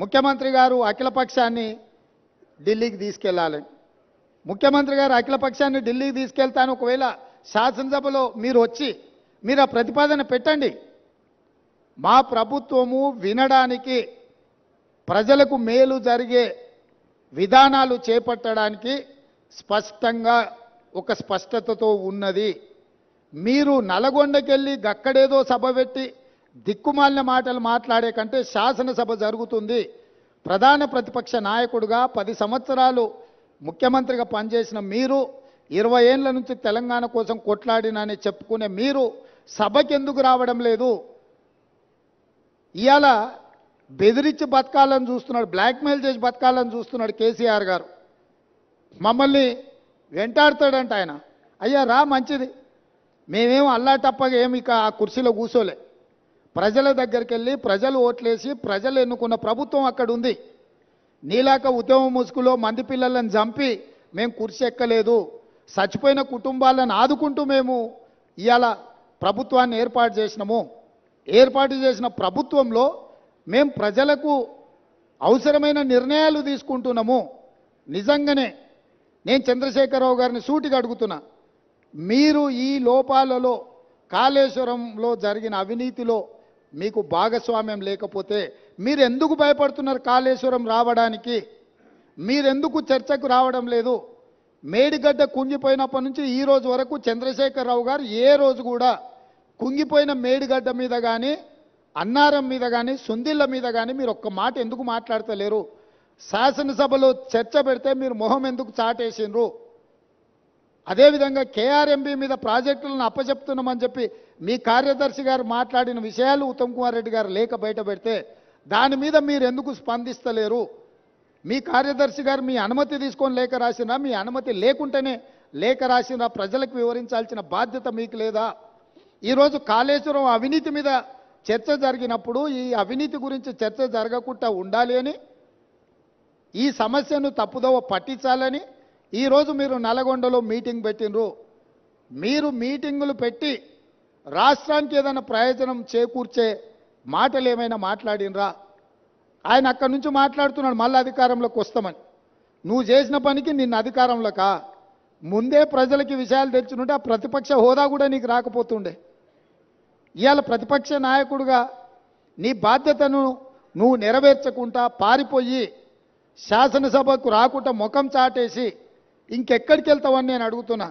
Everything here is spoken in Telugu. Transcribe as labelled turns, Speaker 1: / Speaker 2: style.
Speaker 1: ముఖ్యమంత్రి గారు అఖిలపక్షాన్ని ఢిల్లీకి తీసుకెళ్ళాలి. ముఖ్యమంత్రి గారు అఖిలపక్షాన్ని ఢిల్లీకి తీసుకెళ్తాను. ఒకవేళ శాసనసభలో మీరు వచ్చి మీరు ఆ ప్రతిపాదన పెట్టండి. మా ప్రభుత్వము వినడానికి ప్రజలకు మేలు జరిగే విధానాలు చేపట్టడానికి స్పష్టంగా ఒక స్పష్టతతో ఉన్నది. మీరు నల్గొండకెళ్ళి గక్కడేదో సభ పెట్టి దిక్కుమాలిన మాటలు మాట్లాడే కంటే శాసనసభ జరుగుతుంది. ప్రధాన ప్రతిపక్ష నాయకుడుగా పది సంవత్సరాలు ముఖ్యమంత్రిగా పనిచేసిన మీరు ఇరవై ఏళ్ళ నుంచి తెలంగాణ కోసం కొట్లాడినని చెప్పుకునే మీరు సభకి ఎందుకు రావడం లేదు? ఇవాళ బెదిరించి బతకాలని చూస్తున్నాడు బ్లాక్మెయిల్ చేసి బతకాలని చూస్తున్నాడు కేసీఆర్ గారు. మమ్మల్ని వెంటాడతాడంట ఆయన. అయ్యా రా మంచిది. మేమేం అల్లాటప్పగా ఏమి ఇక ఆ కుర్చీలో కూర్చోలే ప్రజల దగ్గరికి వెళ్ళి ప్రజలు ఓట్లేసి ప్రజలు ఎన్నుకున్న ప్రభుత్వం అక్కడ ఉంది నీలాక ఉద్యమ ముసుగులో మంది పిల్లలను చంపి మేము కుర్చీ ఎక్కలేదు. చచ్చిపోయిన కుటుంబాలను ఆదుకుంటూ మేము ఇవాళ ప్రభుత్వాన్ని ఏర్పాటు చేసినాము. ఏర్పాటు చేసిన ప్రభుత్వంలో మేము ప్రజలకు అవసరమైన నిర్ణయాలు తీసుకుంటున్నాము. నిజంగానే నేను చంద్రశేఖరరావు గారిని సూటిగా అడుగుతున్నా. మీరు ఈ లోపాలలో కాళేశ్వరంలో జరిగిన అవినీతిలో మీకు భాగస్వామ్యం లేకపోతే మీరు ఎందుకు భయపడుతున్నారు కాళేశ్వరం రావడానికి? మీరెందుకు చర్చకు రావడం లేదు? మేడిగడ్డ కుంగిపోయినప్పటి నుంచి ఈ రోజు వరకు చంద్రశేఖరరావు గారు ఏ రోజు కూడా కుంగిపోయిన మేడిగడ్డ మీద కానీ అన్నారం మీద కానీ సుందిళ్ళ మీద కానీ మీరు ఒక్క మాట ఎందుకు మాట్లాడతలేరు? శాసనసభలో చర్చ పెడితే మీరు మొహం ఎందుకు చాటేసిండ్రు? అదేవిధంగా కేఆర్ఎంబి మీద ప్రాజెక్టులను అప్పచెప్తున్నామని చెప్పి మీ కార్యదర్శి గారు మాట్లాడిన విషయాలు ఉత్తమ్ కుమార్ రెడ్డి గారు లేఖ బయట పెడితే దాని మీద మీరు ఎందుకు స్పందిస్తలేరు? మీ కార్యదర్శి గారు మీ అనుమతి తీసుకొని లేఖ రాసినా మీ అనుమతి లేకుంటేనే లేఖ రాసినా ప్రజలకు వివరించాల్సిన బాధ్యత మీకు లేదా? ఈరోజు కాళేశ్వరం అవినీతి మీద చర్చ జరిగినప్పుడు ఈ అవినీతి గురించి చర్చ జరగకుండా ఉండాలి అని ఈ సమస్యను తప్పుదోవ పట్టించాలని ఈరోజు మీరు నల్గొండలో మీటింగ్ పెట్టినరు మీరు మీటింగులు పెట్టి రాష్ట్రానికి ఏదైనా ప్రయోజనం చేకూర్చే మాటలు ఏమైనా మాట్లాడినరా? ఆయన అక్కడి నుంచి మాట్లాడుతున్నాడు మళ్ళీ అధికారంలోకి వస్తామని. నువ్వు చేసిన పనికి నిన్ను అధికారంలోకా ముందే ప్రజలకి విషయాలు తెచ్చుంటే ఆ ప్రతిపక్ష హోదా కూడా నీకు రాకపోతుండే. ఇవాళ ప్రతిపక్ష నాయకుడుగా నీ బాధ్యతను నువ్వు నెరవేర్చకుండా పారిపోయి శాసనసభకు రాకుండా ముఖం చాటేసి ఇంకెక్కడికి వెళ్తావని నేను అడుగుతున్నా.